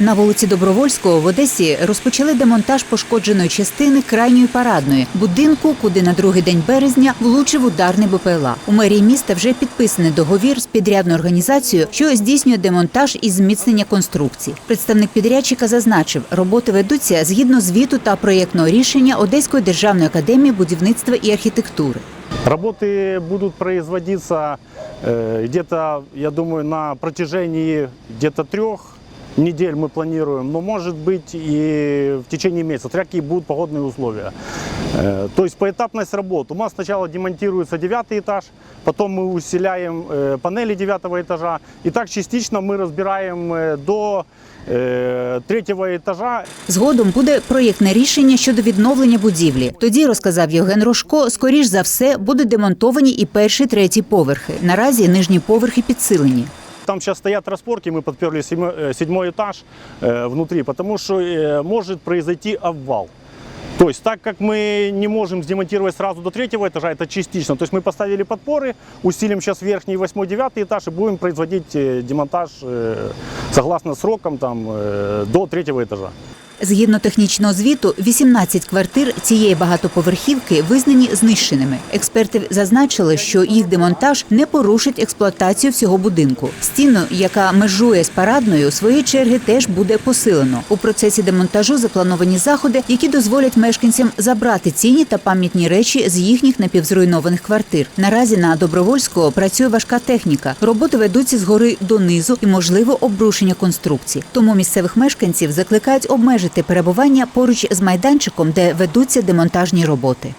На вулиці Добровольського в Одесі розпочали демонтаж пошкодженої частини крайньої парадної будинку, куди на другий день березня влучив ударний БПЛА. У мерії міста вже підписаний договір з підрядною організацією, що здійснює демонтаж і зміцнення конструкцій. Представник підрядчика зазначив, роботи ведуться згідно звіту та проєктного рішення Одеської державної академії будівництва і архітектури. Работы будут производиться э, где-то, я думаю, на протяжении где-то недель мы планируем, но может быть и в течение месяца, смотря какие будут погодные условия. Э, то есть поэтапность работ. У нас сначала демонтируется девятый этаж, потом мы усиляем э, панели девятого этажа, и так частично мы разбираем э, до э, третьего этажа Згодом буде проєктне рішення щодо відновлення будівлі. Тоді розказав Євген Рожко, скоріш за все будуть демонтовані і перший, третій поверхи. Наразі нижні поверхи підсилені. Там сейчас стоят распорки, мы подперли седьмой, э, седьмой этаж э, внутри, потому что э, может произойти обвал. То есть так как мы не можем демонтировать сразу до третьего этажа, это частично. То есть мы поставили подпоры, усилим сейчас верхний, восьмой, девятый этаж и будем производить э, демонтаж э, согласно срокам там, э, до третьего этажа. Згідно технічного звіту, 18 квартир цієї багатоповерхівки визнані знищеними. Експерти зазначили, що їх демонтаж не порушить експлуатацію всього будинку. Стіну, яка межує з парадною, своєї черги теж буде посилено. У процесі демонтажу заплановані заходи, які дозволять мешканцям забрати цінні та пам'ятні речі з їхніх напівзруйнованих квартир. Наразі на Добровольського працює важка техніка. Роботи ведуться згори донизу і можливо обрушення конструкцій. Тому місцевих мешканців закликають обмежити перебування поруч з майданчиком, де ведуться демонтажні роботи.